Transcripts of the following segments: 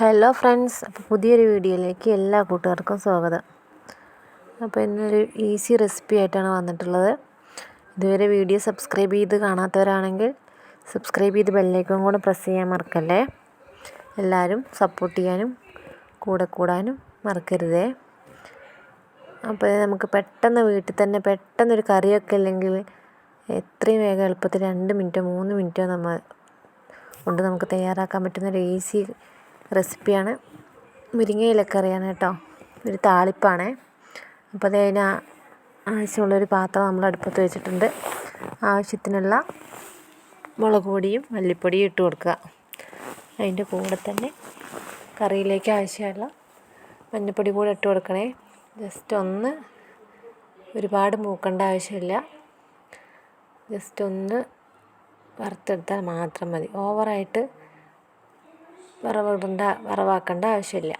Hello friends അപ്പോൾ പുതിയൊരു വീഡിയോയിലേക്ക് എല്ലാ കൂട്ടുകാർക്കും സ്വാഗതം. അപ്പോൾ ഇന്നൊരു ഈസി റെസിപ്പി ആയിട്ടാണ് വന്നിട്ടുള്ളത്. ഇതുവരെ വീഡിയോ സബ്സ്ക്രൈബ് ചെയ്ത് കാണാത്തവരാണെങ്കിൽ സബ്സ്ക്രൈബ് ചെയ്ത് ബെല്ലേക്കും കൂടെ പ്രസ് ചെയ്യാൻ മറക്കല്ലേ? എല്ലാവരും സപ്പോർട്ട് ചെയ്യാനും കൂടെ കൂടാനും മറക്കരുതേ. അപ്പോൾ നമുക്ക് പെട്ടെന്ന് വീട്ടിൽ തന്നെ പെട്ടെന്നൊരു കറിയൊക്കെ ഇല്ലെങ്കിൽ എത്രയും വേഗം എളുപ്പത്തിൽ രണ്ട് മിനിറ്റോ മൂന്ന് മിനിറ്റോ നമ്മൾ കൊണ്ട് നമുക്ക് തയ്യാറാക്കാൻ പറ്റുന്നൊരു ഈസി റെസിപ്പിയാണ്. മുരിങ്ങ ഇലക്കറിയാണ് കേട്ടോ. ഒരു താളിപ്പാണ്. അപ്പോൾ അത് അതിന് ആവശ്യമുള്ളൊരു പാത്രം നമ്മൾ അടുപ്പത്ത് വെച്ചിട്ടുണ്ട്. ആവശ്യത്തിനുള്ള മുളക് പൊടിയും മല്ലിപ്പൊടിയും ഇട്ട് കൊടുക്കുക. അതിന്റെ കൂടെ തന്നെ കറിയിലേക്ക് ആവശ്യമുള്ള മഞ്ഞൾപ്പൊടി കൂടെ ഇട്ട് കൊടുക്കണേ. ജസ്റ്റ് ഒന്ന് ഒരുപാട് മൂക്കേണ്ട ആവശ്യമില്ല. ജസ്റ്റ് ഒന്ന് വറുത്തെടുത്താൽ മാത്രം മതി. ഓവറായിട്ട് വറവിടേണ്ട വറവാക്കേണ്ട ആവശ്യമില്ല.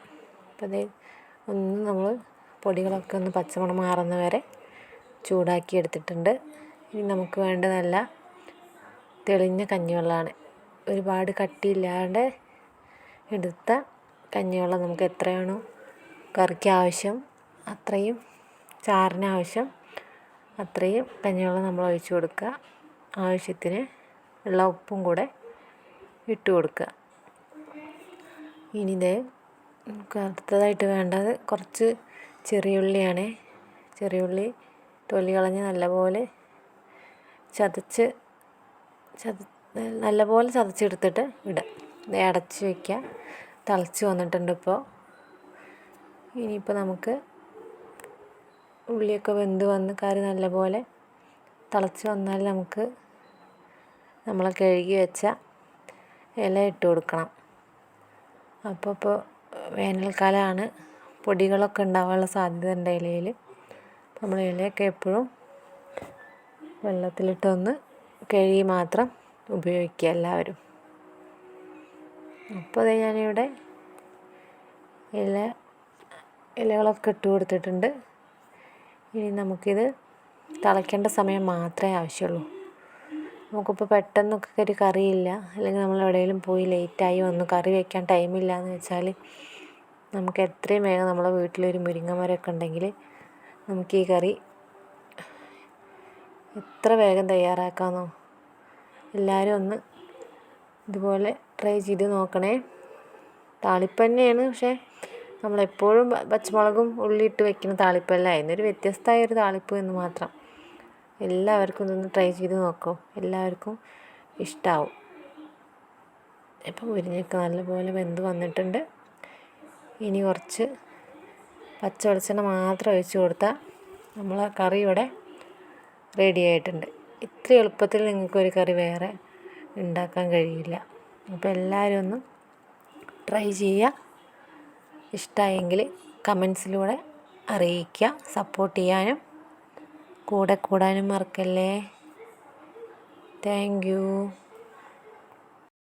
അപ്പോൾ ഇത് ഒന്ന് നമ്മൾ പൊടികളൊക്കെ ഒന്ന് പച്ചമണം മാറുന്ന വരെ ചൂടാക്കി എടുത്തിട്ടുണ്ട്. ഇനി നമുക്ക് വേണ്ട നല്ല തെളിഞ്ഞ കഞ്ഞിവെള്ളമാണ്. ഒരുപാട് കട്ടിയില്ലാണ്ട് എടുത്ത കഞ്ഞിവെള്ളം നമുക്ക് എത്രയാണോ കറിക്ക് ആവശ്യം അത്രയും ചാറിന് ആവശ്യം അത്രയും കഞ്ഞിവെള്ളം നമ്മൾ ഒഴിച്ചു കൊടുക്കുക. ആവശ്യത്തിന് ഉള്ള ഉപ്പും കൂടെ ഇട്ട് കൊടുക്കുക. ഇനി ഇതേ നമുക്ക് അടുത്തതായിട്ട് വേണ്ടത് കുറച്ച് ചെറിയ ഉള്ളിയാണ്. ചെറിയ ഉള്ളി തൊലി കളഞ്ഞ് നല്ലപോലെ ചതച്ച് ചത നല്ലപോലെ ചതച്ചെടുത്തിട്ട് ഇടുക അടച്ച് വയ്ക്കുക തിളച്ച് വന്നിട്ടുണ്ട് ഇപ്പോൾ ഇനിയിപ്പോൾ നമുക്ക് ഉള്ളിയൊക്കെ വെന്ത് വന്ന് കറി നല്ലപോലെ തിളച്ച് വന്നാൽ നമുക്ക് നമ്മൾ കഴുകി വെച്ച ഇല ഇട്ട് കൊടുക്കണം. അപ്പോൾ ഇപ്പോൾ വേനൽക്കാലമാണ് പൊടികളൊക്കെ ഉണ്ടാവാനുള്ള സാധ്യത ഉണ്ട് ഇലയിൽ നമ്മൾ ഇലയൊക്കെ എപ്പോഴും വെള്ളത്തിലിട്ടൊന്ന് കഴുകി മാത്രം ഉപയോഗിക്കുക എല്ലാവരും. അപ്പോൾ അത് ഞാനിവിടെ ഇല ഇലകളൊക്കെ ഇട്ട് കൊടുത്തിട്ടുണ്ട്. ഇനി നമുക്കിത് തിളയ്ക്കേണ്ട സമയം മാത്രമേ ആവശ്യമുള്ളൂ. നമുക്കിപ്പോൾ പെട്ടെന്നൊക്കെ ഒരു കറിയില്ല. അല്ലെങ്കിൽ നമ്മൾ എവിടെയെങ്കിലും പോയി ലേറ്റായി വന്നു. കറി വയ്ക്കാൻ ടൈമില്ല എന്ന് വെച്ചാൽ നമുക്ക് എത്രയും വേഗം നമ്മുടെ വീട്ടിലൊരു മുരിങ്ങ മരമൊക്കെ ഉണ്ടെങ്കിൽ നമുക്ക് ഈ കറി എത്ര വേഗം തയ്യാറാക്കാമെന്നോ എല്ലാവരും ഒന്ന് ഇതുപോലെ ട്രൈ ചെയ്ത് നോക്കണേ. താളിപ്പ് തന്നെയാണ് പക്ഷേ നമ്മളെപ്പോഴും പച്ചമുളകും ഉള്ളി ഇട്ട് വെക്കുന്ന താളിപ്പല്ല. അതിനൊരു വ്യത്യസ്തമായ ഒരു താളിപ്പ് എന്ന് മാത്രം. എല്ലാവർക്കും ഇതൊന്ന് ട്രൈ ചെയ്ത് നോക്കൂ. എല്ലാവർക്കും ഇഷ്ടമാവും ഇപ്പം മുരിങ്ങയ്ക്ക് നല്ലപോലെ വെന്ത് വന്നിട്ടുണ്ട്. ഇനി കുറച്ച് പച്ച വെളിച്ചെണ്ണ മാത്രം ഒഴിച്ച് കൊടുത്താൽ നമ്മളെ കറി ഇവിടെ റെഡി ആയിട്ടുണ്ട്. ഇത്ര എളുപ്പത്തിൽ നിങ്ങൾക്കൊരു കറി വേറെ ഉണ്ടാക്കാൻ കഴിയില്ല. അപ്പോൾ എല്ലാവരും ഒന്ന് ട്രൈ ചെയ്യുക. ഇഷ്ടമായെങ്കിൽ കമൻസിലൂടെ അറിയിക്കുക. സപ്പോർട്ട് ചെയ്യാനും കൂടെ കൂടാനും മറക്കല്ലേ? താങ്ക്